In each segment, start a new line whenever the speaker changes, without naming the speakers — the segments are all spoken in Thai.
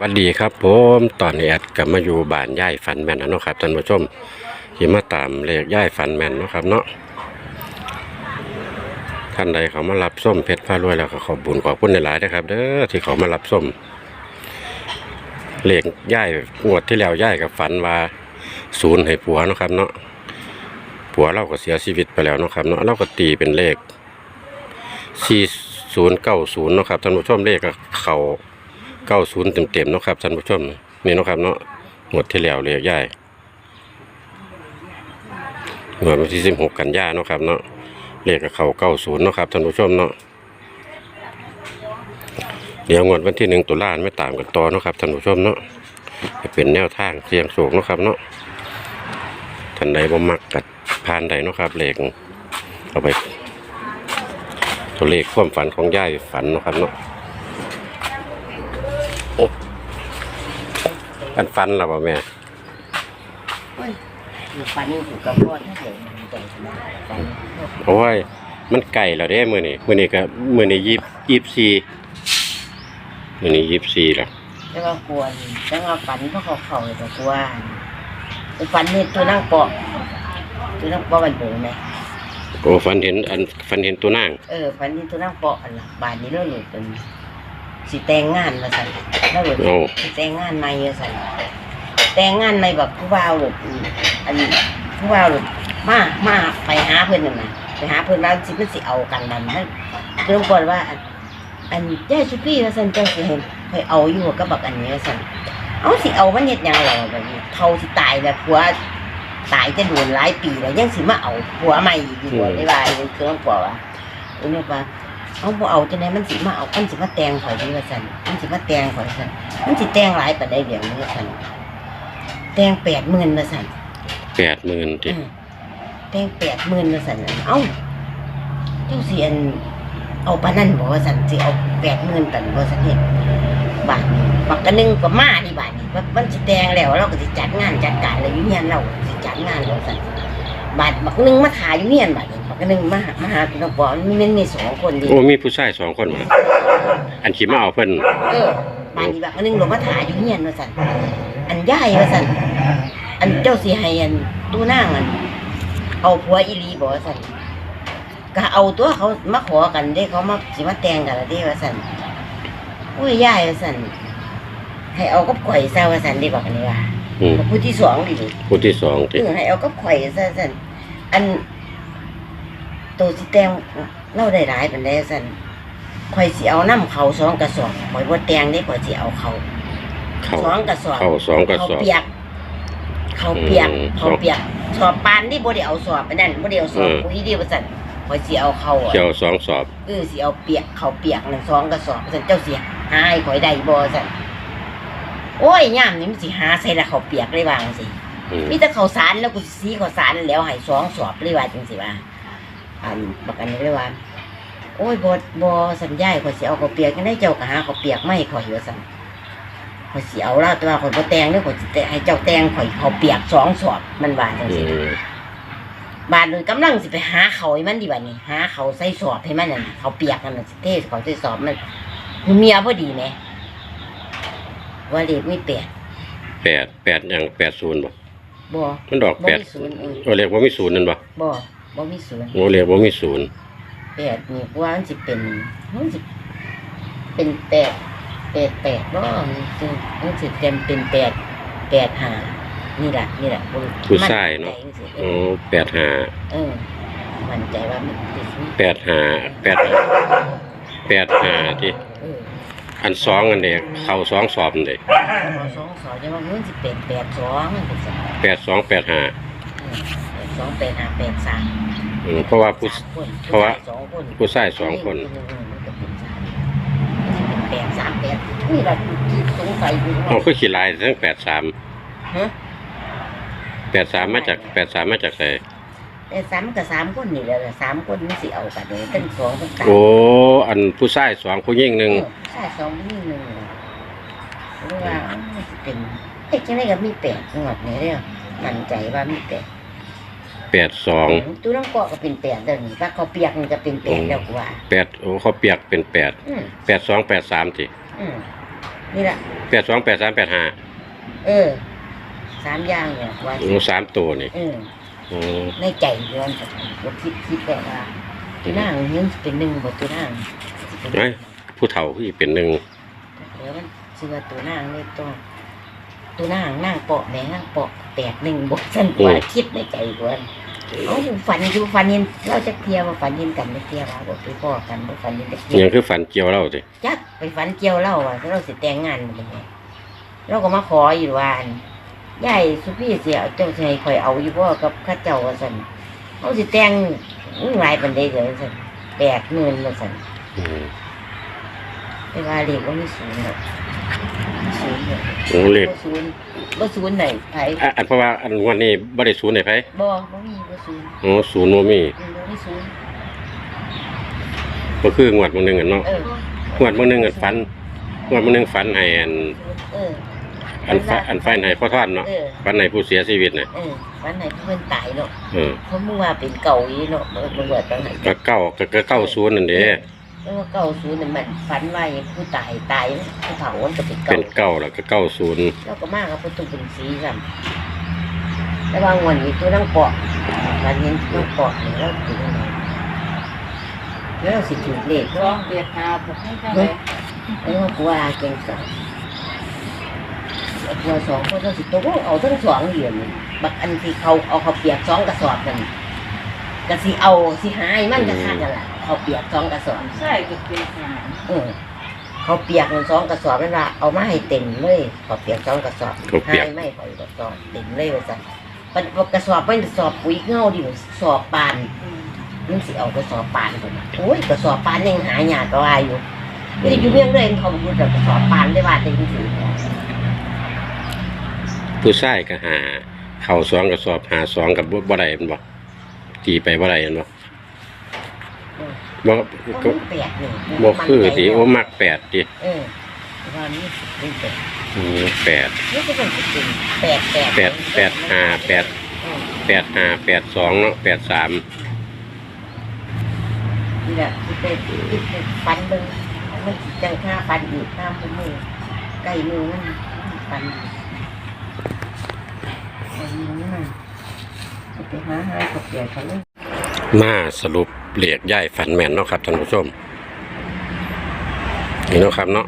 สวัสดีครับผมตอนนี้แอดกลับมาอยู่บ้านย่ายฝันแมนนะเนาะครับท่านผู้ชมที่มาตามเลขย่ายฝันแมนเนาะครับเนาะท่านใดเขามารับส้มเพชรพารวยแล้วก็ขอบบุญขอบคุณหลายๆนะครับเด้อที่เขามารับส้มเลขย่ายงวดที่แล้วย่ายกับฝันว่าศูนย์ให้ผัวเนาะครับเนาะผัวเราก็เสียชีวิตไปแล้วเนาะครับเนาะเราก็ตีเป็นเลขสี่ศูนย์เก้าศูนย์เนาะครับท่านผู้ชมเลขก็เขา เก้าศูนย์เต็มๆเนาะครับท่านผู้ชมนี่เนาะครับเนาะหมดที่แล้วเลยย่ายหมดวันที่สิบหกกันยาเนาะครับเนาะเลขกับเขาเก้าศูนย์เนาะครับท่านผู้ชมเนาะเดี๋ยวงวดวันที่หนึ่งตุลาไม่ตามกันต่อเนาะครับท่านผู้ชมเนาะเป็นแนวทางเสี่ยงโศกเนาะครับเนาะท่านใดบ่มักกัดพานใดเนาะครับเลขเอาไปตัวเลขความฝันของย่ายฝันเนาะครับเนาะ อันฟันหรอเปล่าแม่
โอ้ยอยู่ฝันอยู่กับพ่อทั้งหมดมันใจสบายฝัน
โอ้ย มันไก่แล้วเด้มื้อนี้มื้อนี้ก็มื้อนี้ยี่ยี่สี่มื้อนี้ยี่สี่แล้ว
แต่ว่ากลัวนี่แต่ว่าฝันเพราะเขาเข่าเลยแต่กลัวไปฝันเห็นตัวนั่งเปาะตัวนั่งเปาะมันเปิดไหม
โอ้ฟันเห็นอันฟันเห็นตัวนาง
เออฝันเห็นตัวนั่งเปาะอันละบานนี้เราหลุดเป็น สิแต่งงานมาสั่นเราหลุด
โอ้
สิแต่งงานใหม่มาสั่นแต่งงานใหม่แบบผู้บ่าวหลุดอันผู้บ่าวหลุดมามาไปหาเพื่อนนั่นน่ะไปหาเพื่อนว่าสิมันสิเอากันนั่นนั่นคือต้องบอกว่าอันอันย่าชุพี่ว่าสั่นเจ้าสิเห็นเคยเอาอยู่กับบักอันนี้ว่าสั่นเอาสิเอามันเฮ็ดหยังหรอแบบนี้เขาสิตายแล้วผัวตายจะโดนหลายปีแล้วยังสิมาเอาผัวใหม่อีกอยู่บ่ได้ว่าเป็นเครื่องผัวว่าเออเนี่ยว่า เอาบ่เอาจังไดมันสิมาเอามันสิมาแต่งข่อยดีว่าซั่นมันสิมาแต่งข่อยซั่นมันสิแต่งหลายปานใดเดี๋ยวนี้ว่าซั่นแต่ง80,000ว่าซั่น
แปดหมื่นติ
อืมแต่ง80,000ว่าซั่นเอ้าเจ้าสิอันเอาปานนั้นบ่ว่าซั่นสิเอา80,000ตันบ่ซั่นเฮ็ดบาทนี้บักกะนึงก็มานี่บาทนี้ว่ามันสิแต่งแล้วเราก็สิจัดงานจัดการอะไรอยู่เฮียนเราสิจัดงานเราสั่น บาทบักนึงมาถ่ายอยู่เฮียนบาทนี้บักกะนึงมาหามาหาพี่น้องปอมันมีมีสองคนดิ
โอ้มีผู้ชายสองคนมาอันขี่มาเอาเพิ่น
เออบาทนี้บักกะนึงลงมาถ่ายอยู่เฮียนว่าสั่นอันย่ายว่าสั่นอันเจ้าสิให้อันตู้นางอันเอาผัวอีหลีบอกว่าสั่นก็เอาตัวเขามาขอกันเด้เขามาสิมาแต่งกันแล้วเด้ว่าสั่นโอ้ยย่ายว่าสั่นให้เอากับข่อยซะว่าสั่นเด้บอกกันนี่ว่า
อืม
ผู้ที่สองดิ
ผู้ที่สองติ
เออให้เอากับข่อยซะสั่น อันตัวสิแต่งเล่าได้หลายปานใดสั่นข่อยสิเอาน้ำเขาสองกระสอบข่อยบ่แต่งได้ข่อยสิเอาเขา
เข้า
สองกระสอบ
เข้าสองกระสอบ
เขาเปียกเขาเปียก
อืม
เขาเปียกสอบปานนี่บ่ได้เอาสอบไปนั่นบ่ได้เอาสอบ
อืม
ปุ๋ยเดียวว่าซั่นข่อยสิเอาเขาอะ
เกี่ยวสองสอบ
เออสิเอาเปียกเขาเปียกนั่นสองกระสอบว่าซั่นเจ้าสิหาให้ข่อยได้บ่ซั่นโอ้ยยามนี้มันสิหาใส่ละเขาเปียกเลยว่าจังซี่
อื ม
มีแต่ข้าวสารแล้วกูสิสีข้าวสารแล้วให้สองสอบเลยว่าจังซี่ว่าอันบักอันนี้เลยว่าโอ้ยบ่บ่สัญญาข่อยสิเอาข้าวเปียกจังได๋เจ้าก็หาข้าวเปียกมาให้ข่อยว่าซั่นข่อยสิเอาแล้วแต่ว่าข่อยบ่แต่งเด้อข่อยสิแต่ให้เจ้าแต่งข่อยข้าวเปียกสองสอบมันว่าจัง
อื
ซี่
ม
บาดนี้กำลังสิไปหาเขาให้มันดีบัดนี้หาเขาใส่สอบให้มันนั่นเขาเปียกนั่นน่ะสิเทเขาใส่สอบมันกูเมียพอดีแหมว่าเลขไม่แปด
แปดแปดอย่างแปดศูนย์บ่
บ่
มันดอก
บ่
แปด
มีศูนย์เออ
โอ้เรียกว่ามีศูนย์นั่นบ่
บ่บ่มีศูนย์
โอ้เรียกว่ามีศูนย์
แปดนี่กูว่ามันสิเป็นมันสิเป็นแปดแปดแปดบ่มันสิมันสิเต็มเป็นแปดแปดห้านี่ล่ะนี่ล่ะกู
ผู้ชายเนาะ
มั่ใจจังซี่เอ
โอ้
อ
แปดห้า
เออมั่นใจว่ามันสิ
แปดห้าแปดแปดห้าที่
เออ
อันสองอันเด็กเข้าสองสอบนั่นเด็ก
พอสองสองจะว่ามันสิเป็นแปดสองมันเป็นสาม
แปดสองแปดห้า
แปดสองแปดห้าแปดสาม
อืมเพราะว่าผู้
สามคน
เพราะว่า
สองคน
ผู้ชายสองคน
เมันก็เป็นสามมันสิเป็นแปดสามแปดนี่เราคิดสงสัยอยู่
เอาคือขี่ลายทั้งแปดสาม
ฮะ
แปดสามมาจากแปดสามมาจากไหน
แปดสามกับสามคนนี่แหละสามคนมันสิเอากันเลยตั้งสองตั้งสาม
โอ้อันผู้ชายสองผู้หญิงหนึ่ง
เออใช่สองนี่หนึ่งเพราะว่ามันสิเป็นเอ๊ะจังไดก็มีแปดงวดนี่เด้อมั่นใจว่ามีแปด
แปดสอง
ตู้น้ำกอกก็เป็นแปดเดี๋ยวนี้ว่าเขาวเปียกมันก็เป็นแปดแล้วกว่า
แปดโอ้เขาเปียกเป็นแปด
อืม
แปดสองแปดสามที
อืมนี่แหละ
แปดสองแปดสามแปดห้า
เออสามอย่างเนี่ยว่า
โอ้สามตัวนี่
เอ อ
โอ้
ในใจเดือนก็คิดคิดแบบว่าตัวหน้าเงินสิเป็นหนึ่งบ่ตัวหน้าสิเป็นห
ไอ้
นึ่ง
ผู้เฒ่าที่เป็นหนึ่ง
เดี๋ยวมันชื่อว่าตัวหน้าเลยตัวตัวหน้านั่งเปาะแหม่นั่งเปาะแตกหนึ่งบ่สั่นกว่าคิดในใจกว่าเอาฝันอยู่ฝันเห็นเราจะเที่ยวว่าฝันเห็นกันไม่เที่ยวว่าบ่ไปพ่อกันบ่ฝันเห็นแต่เที่
ยั
ยว
งคือฝันเกี่ยวเล่าสิ
จักไปฝันเกี่ยวเล่าว่าเราสิแต่งงานมันเป็นไงเราก็มาขออยู่ว่าอัน ยายสุพี่เสียเจ้าชายคอยเอาอยู่บ่กับข้าเจ้าว่าซั่นเขาสิแต่งอื้อหลายปานใดเลยซั่นแปดหมื่นว่าซั่น
อืม
แต่ว่าเลขบ่มีศูนย์ดอกมีศูนย์เนี่ย
โอ้เลข
บ่ศูนย์บ่ศูนย์ไหนไผ
อะอันเพราะว่าอันวันนี้บ่ได้ศูนย์ไหนไผ
บ่บ่มีบ่ศูนย์
โอ้ศูนย์โมมี
อืมบ่มีศูนย์
ก็คืองวดมื้อหนึงอันเนาะ
เออง
วดมื้อหนึงอันฝันงวดมื้อหนึงฝันให้อัน
เออ
อันฝันอันฝันให้พ่อท่านเนาะ
เออ
ฝันให้ผู้เสียชีวิตน่ะ
เออฝันไหนเพิ่นตายเนาะ
เออ
เพราะมึงว่าเป็นเก่าอีเนาะเออบ่ว่าจังได
ก็เก้าก็ก็เก้าศูนย์นั่นเด้
เพราะว่าเก่าศูนย์น่ะมันฝันว่าอย่างผู้ตายตายผู้เฒ่ามันก็เป็น
เป็
เก่าน
เก้าแล้วก็เก้าศูนย์
แล้วก็มากับประตูเป็นสีซ้ำแต่ว่างวันนี้ตัวนั่งเปาะฝันเห็นนั่งเปาะนี่แล้วเป็นยังไงแล้วเราสิถูกเลข
ส
เนาะ
องเบียดหาผมให้จังเลย
แล้วก็กลัวเก่งสอ งกลัวสองเพราะเราสิตัวก็เอาทั้งสองเหรียญบักอันที่เขาเอาเขาเปียกสองกระสอบกันก็สิเอาสิหายมันก็ค่ากันละเขาเปียกสองกระสอบ
ใช่ก็เป็นหา
เออเขาเปียกมันสองกระสอบนั่นละเอามาให้เต็มเลยเขาเปียกสองกระสอบ
เขาเปียก
ให้ไม่พอกระสอบเต็มเลยว่าสั่นมันกระสอบไมันกระสอบปุ๋ยเงาดิสอบปาน มันสิเอากระสอบปานคนโอ้ยกระสอบปานยังหายากก็ว่าอยู่ไม่ได้อยู่เมืองเลยเขาบอกว่ากระสอบปานได้ว่าแต่จริงๆ
ผู้ชายก็หา เข้าสองกับสอบหาสองกับบ่บ่ได้แมันบ่ตีไปบ่ได้แมันบ่บ่
ก็
ก็
แปดหนึ่ง
บ่คือติโอ้มักแปดติ
เออว่านี่เป็นแปด
อืมแปด
นี่ก็เป็นจริงแปดแปด
แปดแปดห้าแปด
เออ
แปดห้าแปดสองเนาะแปดสาม
นี่แหละที่เป็นที่เป็นฟันเบิ้งมันสิจังค่าฟันอีกค่ามือใกล้มือมันฟัน เอามือมันไปหาหากับแก่เขาเลย
มาสรุปเหลียกย่ายฝันแม่นเนาะครับท่านผู้ชมนี่เนาะครับเนาะ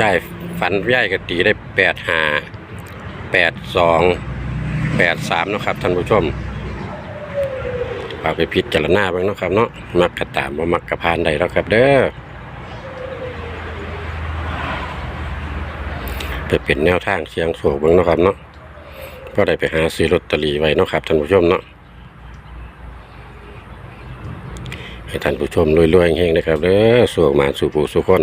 ย่ายฝันย่ายกตีได้แปดห้าแปดสองแปดสามเนาะครับท่านผู้ชมฝากไปพิจารณาบ้างเนาะครับเนาะมักกระตามบ่มักกระพานใดแล้วครับเด้อ ไปเป็นแนวทางเสียงโศกเบ้งเนาะครับเนาะก็ได้ไปหาซื้อลอตเตอรี่ไว้เนาะครับท่านผู้ชมเนาะให้ท่านผู้ชมรวยๆเฮงๆนะครับเด้อสู่มาสู่ผู้สู่คน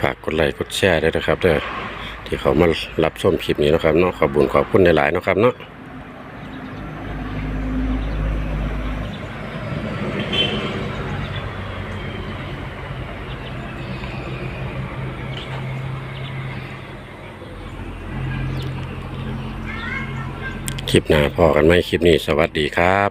ฝากกดไลค์กดแชร์ด้วยนะครับเด้อที่เขามารับชมคลิปนี้นะครับเนาะขอบุญขอบคุณหลายๆนะครับเนาะ คลิปหน้าพอกันไหมคลิปนี้สวัสดีครับ